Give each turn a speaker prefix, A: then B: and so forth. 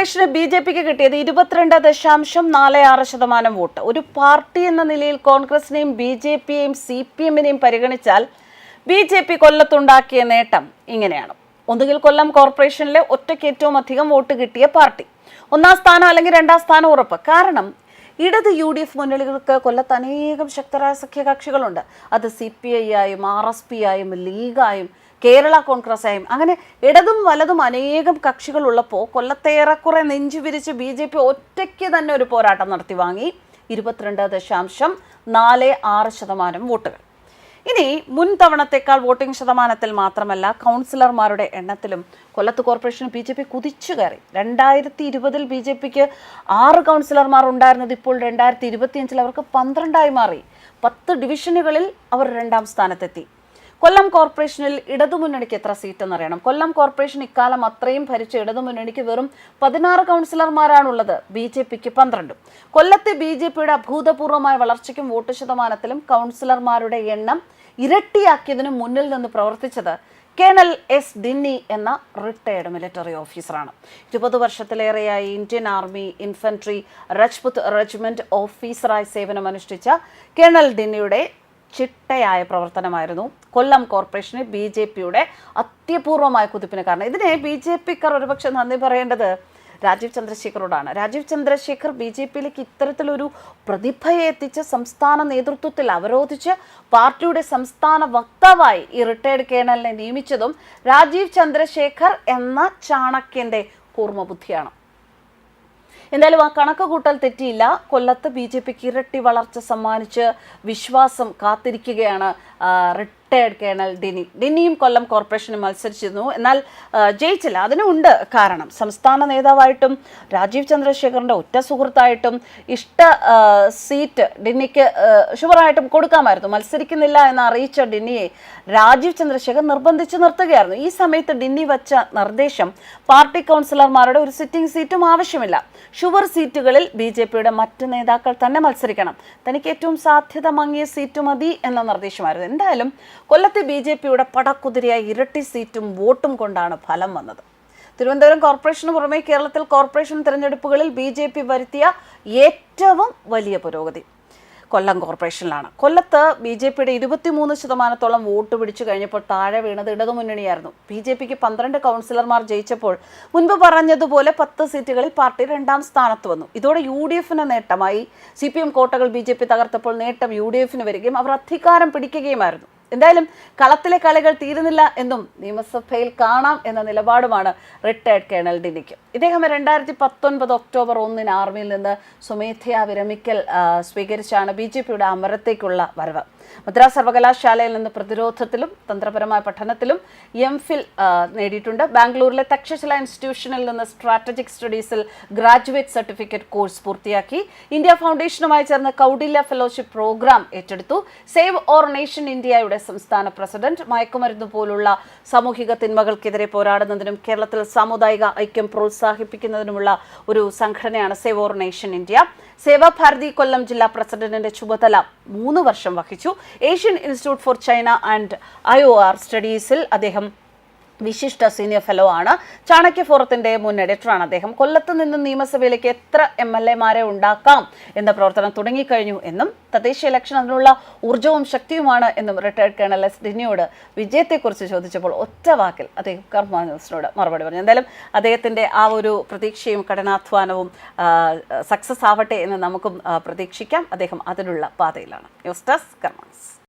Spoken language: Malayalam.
A: കോർപ്പറേഷന് ബി ജെ പിക്ക് കിട്ടിയത് ഇരുപത്തിരണ്ട് ദശാംശം നാല് ആറ് ശതമാനം വോട്ട്. ഒരു പാർട്ടി എന്ന നിലയിൽ കോൺഗ്രസിനെയും ബി ജെ പിയെയും സി പി എമ്മിനെയും പരിഗണിച്ചാൽ ബി ജെ പി കൊല്ലത്തുണ്ടാക്കിയ നേട്ടം ഇങ്ങനെയാണ്. ഒന്നുകിൽ കൊല്ലം കോർപ്പറേഷനിലെ ഒറ്റയ്ക്ക് ഏറ്റവും അധികം വോട്ട് കിട്ടിയ പാർട്ടി. ഒന്നാം സ്ഥാനം അല്ലെങ്കിൽ രണ്ടാം സ്ഥാനം ഉറപ്പ്. കാരണം ഇടത് യു ഡി എഫ് മുന്നണികൾക്ക് കൊല്ലത്ത് അനേകം ശക്തരായ സഖ്യകക്ഷികളുണ്ട്. അത് സി പി ഐ ആയും ആർ എസ് പി ആയും ലീഗായും കേരള കോൺഗ്രസ് ആയും. അങ്ങനെ ഇടതും വലതും അനേകം കക്ഷികളുള്ളപ്പോൾ കൊല്ലത്തേറെക്കുറെ നെഞ്ചു വിരിച്ച് ബി ജെ പി ഒറ്റയ്ക്ക് തന്നെ ഒരു പോരാട്ടം നടത്തി വാങ്ങി. ഇരുപത്തിരണ്ട് ദശാംശം നാല് ആറ് ശതമാനം വോട്ടുകൾ. ഇനി മുൻ തവണത്തേക്കാൾ വോട്ടിംഗ് ശതമാനത്തിൽ മാത്രമല്ല കൗൺസിലർമാരുടെ എണ്ണത്തിലും കൊല്ലത്ത് കോർപ്പറേഷൻ ബി ജെ പി കുതിച്ചു കയറി. രണ്ടായിരത്തി ഇരുപതിൽ ബി ജെ പിക്ക് ആറ് കൗൺസിലർമാർ ഉണ്ടായിരുന്നത് ഇപ്പോൾ രണ്ടായിരത്തി ഇരുപത്തിയഞ്ചിൽ അവർക്ക് പന്ത്രണ്ടായി മാറി. പത്ത് ഡിവിഷനുകളിൽ അവർ രണ്ടാം സ്ഥാനത്തെത്തി. കൊല്ലം കോർപ്പറേഷനിൽ ഇടതുമുന്നണിക്ക് എത്ര സീറ്റ് എന്നറിയണം കൊല്ലം കോർപ്പറേഷൻ ഇക്കാലം അത്രയും ഭരിച്ച ഇടതുമുന്നണിക്ക് വെറും പതിനാറ് കൗൺസിലർമാരാണുള്ളത്. ബി ജെ പിക്ക് പന്ത്രണ്ടും. കൊല്ലത്തെ ബി ജെ പിയുടെ അഭൂതപൂർവമായ വളർച്ചയ്ക്കും വോട്ട് ശതമാനത്തിലും കൗൺസിലർമാരുടെ എണ്ണം ഇരട്ടിയാക്കിയതിനു മുന്നിൽ നിന്ന് പ്രവർത്തിച്ചത് കേണൽ എസ് ദിന്നി എന്ന റിട്ടയർഡ് മിലിറ്ററി ഓഫീസറാണ്. ഇരുപത് വർഷത്തിലേറെയായി Indian army infantry Rajput regiment ഓഫീസറായി സേവനമനുഷ്ഠിച്ച കേണൽ ഡിന്നിയുടെ ചിട്ടയായ പ്രവർത്തനമായിരുന്നു. കൊല്ലം കോർപ്പറേഷന് ബി ജെ പിയുടെ അത്യപൂർവമായ കുതിപ്പിന് കാരണം. ഇതിനെ ബി ജെ പിക്കാർ ഒരുപക്ഷെ നന്ദി പറയേണ്ടത് രാജീവ് ചന്ദ്രശേഖറോടാണ്. രാജീവ് ചന്ദ്രശേഖർ ബി ജെ പിയിലേക്ക് ഇത്തരത്തിലൊരു പ്രതിഭയെ എത്തിച്ച് സംസ്ഥാന നേതൃത്വത്തിൽ അവരോധിച്ച് പാർട്ടിയുടെ സംസ്ഥാന വക്താവായി ഈ റിട്ടയർഡ് കേണലിനെ നിയമിച്ചതും രാജീവ് ചന്ദ്രശേഖർ എന്ന ചാണക്യന്റെ കൂർമ്മബുദ്ധിയാണ്. എന്തായാലും ആ കണക്ക് കൂട്ടൽ തെറ്റിയില്ല. കൊല്ലത്ത് ബി ജെ പിക്ക് ഇരട്ടി വളർച്ച സമ്മാനിച്ച് വിശ്വാസം കാത്തിരിക്കുകയാണ് റിട്ടയർഡ് കേണൽ ഡിനി ഡിനിയും കൊല്ലം കോർപ്പറേഷനും മത്സരിച്ചിരുന്നു. എന്നാൽ ജയിച്ചില്ല. അതിനുണ്ട് കാരണം. സംസ്ഥാന നേതാവായിട്ടും രാജീവ് ചന്ദ്രശേഖറിന്റെ ഒറ്റ സുഹൃത്തായിട്ടും ഇഷ്ട സീറ്റ് ഡിന്നിക്ക് ഷുവറായിട്ടും കൊടുക്കാമായിരുന്നു. മത്സരിക്കുന്നില്ല എന്ന് അറിയിച്ച ഡിന്നിയെ രാജീവ് ചന്ദ്രശേഖർ നിർബന്ധിച്ച് നിർത്തുകയായിരുന്നു. ഈ സമയത്ത് ഡിന്നി വച്ച നിർദ്ദേശം പാർട്ടി കൗൺസിലർമാരുടെ ഒരു സിറ്റിംഗ് സീറ്റും ആവശ്യമില്ല. ഷുവർ സീറ്റുകളിൽ ബി ജെ പിയുടെ മറ്റ് നേതാക്കൾ തന്നെ മത്സരിക്കണം. തനിക്ക് ഏറ്റവും സാധ്യത മങ്ങിയ സീറ്റ് മതി എന്ന നിർദ്ദേശമായിരുന്നു. എന്തായാലും കൊല്ലത്തെ ബി ജെ പിയുടെ പടക്കുതിരിയായി ഇരട്ടി സീറ്റും വോട്ടും കൊണ്ടാണ് ഫലം വന്നത്. തിരുവനന്തപുരം കോർപ്പറേഷന് പുറമെ കേരളത്തിൽ കോർപ്പറേഷൻ തിരഞ്ഞെടുപ്പുകളിൽ ബി ജെ പി വരുത്തിയ ഏറ്റവും വലിയ പുരോഗതി. കൊല്ലം കോർപ്പറേഷനിലാണ്. കൊല്ലത്ത് ബി ജെ പിയുടെ ഇരുപത്തിമൂന്ന് ശതമാനത്തോളം വോട്ട് പിടിച്ചു കഴിഞ്ഞപ്പോൾ താഴെ വീണത് ഇടതുമുന്നണിയായിരുന്നു. ബി ജെ പിക്ക് പന്ത്രണ്ട് കൗൺസിലർമാർ ജയിച്ചപ്പോൾ മുൻപ് പറഞ്ഞതുപോലെ പത്ത് സീറ്റുകളിൽ പാർട്ടി രണ്ടാം സ്ഥാനത്ത് വന്നു. ഇതോടെ യു ഡി എഫിന് നേട്ടമായി. സി പി എം കോട്ടകൾ ബി ജെ പി തകർത്തപ്പോൾ നേട്ടം യു ഡി എഫിന് വരികയും അവർ അധികാരം പിടിക്കുകയുമായിരുന്നു. എന്തായാലും കളത്തിലെ കളികൾ തീരുന്നില്ല എന്നും നിയമസഭയിൽ കാണാം എന്ന നിലപാടുമാണ് റിട്ടയർഡ് കേണൽ ഡിനിക്ക് ഇദ്ദേഹം രണ്ടായിരത്തി പത്തൊൻപത് ഒക്ടോബർ ഒന്നിന് ആർമിയിൽ നിന്ന് സ്വമേധയാ വിരമിക്കൽ സ്വീകരിച്ചാണ് ബി ജെ പിയുടെ അമരത്തേക്കുള്ള വരവ്. മദ്രാസ് സർവകലാശാലയിൽ നിന്ന് പ്രതിരോധത്തിലും തന്ത്രപരമായ പഠനത്തിലും എം ഫിൽ നേടിയിട്ടുണ്ട്. ബാംഗ്ലൂരിലെ തക്ഷശില ഇൻസ്റ്റിറ്റ്യൂഷനിൽ നിന്ന് സ്ട്രാറ്റജിക് സ്റ്റഡീസിൽ ഗ്രാജുവേറ്റ് സർട്ടിഫിക്കറ്റ് കോഴ്സ് പൂർത്തിയാക്കി. ഇന്ത്യ ഫൗണ്ടേഷനുമായി ചേർന്ന് കൗടില്യ ഫെലോഷിപ്പ് പ്രോഗ്രാം ഏറ്റെടുത്തു. സേവ് ഓർ നേഷൻ ഇന്ത്യയുടെ സംസ്ഥാന പ്രസിഡന്റ് മയക്കുമരുന്ന് പോലുള്ള സാമൂഹിക തിന്മകൾക്കെതിരെ പോരാടുന്നതിനും കേരളത്തിൽ സാമുദായിക ഐക്യം പ്രോത്സാഹിപ്പിക്കുന്നതിനുമുള്ള ഒരു സംഘടനയാണ് save our nation India. Sewa Bharati Kollam ജില്ലാ പ്രസിഡന്റിന്റെ ചുമതല മൂന്ന് വർഷം വഹിച്ചു. Asian institute for China and I O R സ്റ്റഡീസിൽ അദ്ദേഹം വിശിഷ്ട സീനിയർ ഫെലോ ആണ്. ചാണക്യ ഫോറത്തിന്റെ മുൻ എഡിറ്ററാണ് അദ്ദേഹം. കൊല്ലത്ത് നിന്ന് നിയമസഭയിലേക്ക് എത്ര എം എൽ എമാരെ ഉണ്ടാക്കാം എന്ന പ്രവർത്തനം തുടങ്ങിക്കഴിഞ്ഞു എന്നും തദ്ദേശ ഇലക്ഷൻ അതിനുള്ള ഊർജവും ശക്തിയുമാണ് എന്നും റിട്ടയർഡ് കേണൽ എസ് ഡിനിയോട് വിജയത്തെക്കുറിച്ച് ചോദിച്ചപ്പോൾ ഒറ്റ വാക്കിൽ അദ്ദേഹം കർമ്മ മറുപടി പറഞ്ഞു. എന്തായാലും അദ്ദേഹത്തിന്റെ ആ ഒരു പ്രതീക്ഷയും കഠിനാധ്വാനവും സക്സസ് ആവട്ടെ എന്ന് നമുക്കും പ്രതീക്ഷിക്കാം. അദ്ദേഹം അതിനുള്ള പാതയിലാണ്. News desk കർമാൻസ്